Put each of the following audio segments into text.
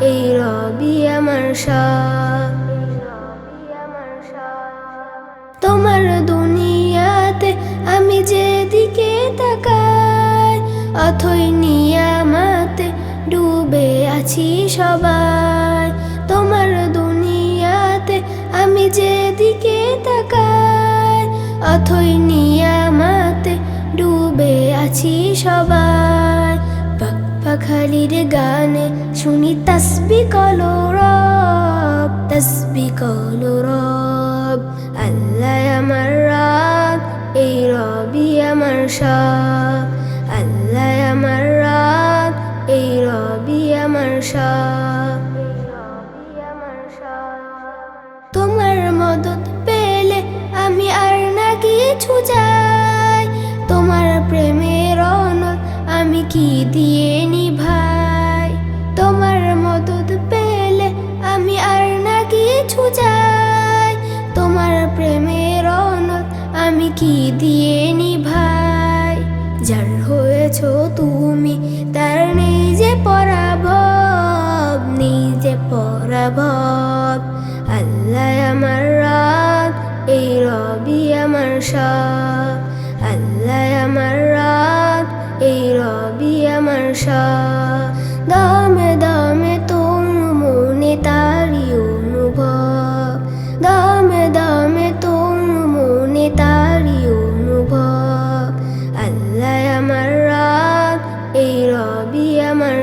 এই রবি আমার তোমার দুনিয়াতে আমি যেদিকে তাকাই, অথই নিয়ামাতে ডুবে আছি সবাই। তোমার দুনিয়াতে আমি যেদিকে তাকাই, অথই নিয়ামাতে ডুবে আছি সবাই। পাখালির গানে শুনি তসবি কলো রব, তসবি কলো রব। আল্লাহ আমার রাত এই রবি আমার শাহ আল্লাহ আমার রাত এই রবি আমার শাহ তোমার মদত পেলে আমি আর না কিছু চাই। তোমার প্রেমের অনল আমি কি দিয়ে কি দিয়ে নিভাই? যার হয়েছ তুমি, তার নিজে পরাভব নিজে পরাভব। আল্লাহ আমার রাত এই রবি আমার শাহ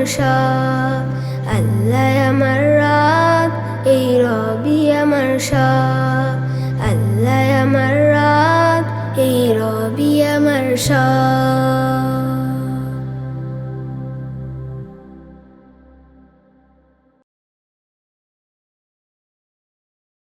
শাহ আল্লাহ আমার রাগ এই রবি আমার সব আল্লাহ আমার রাগ এই রবি আমার শাহ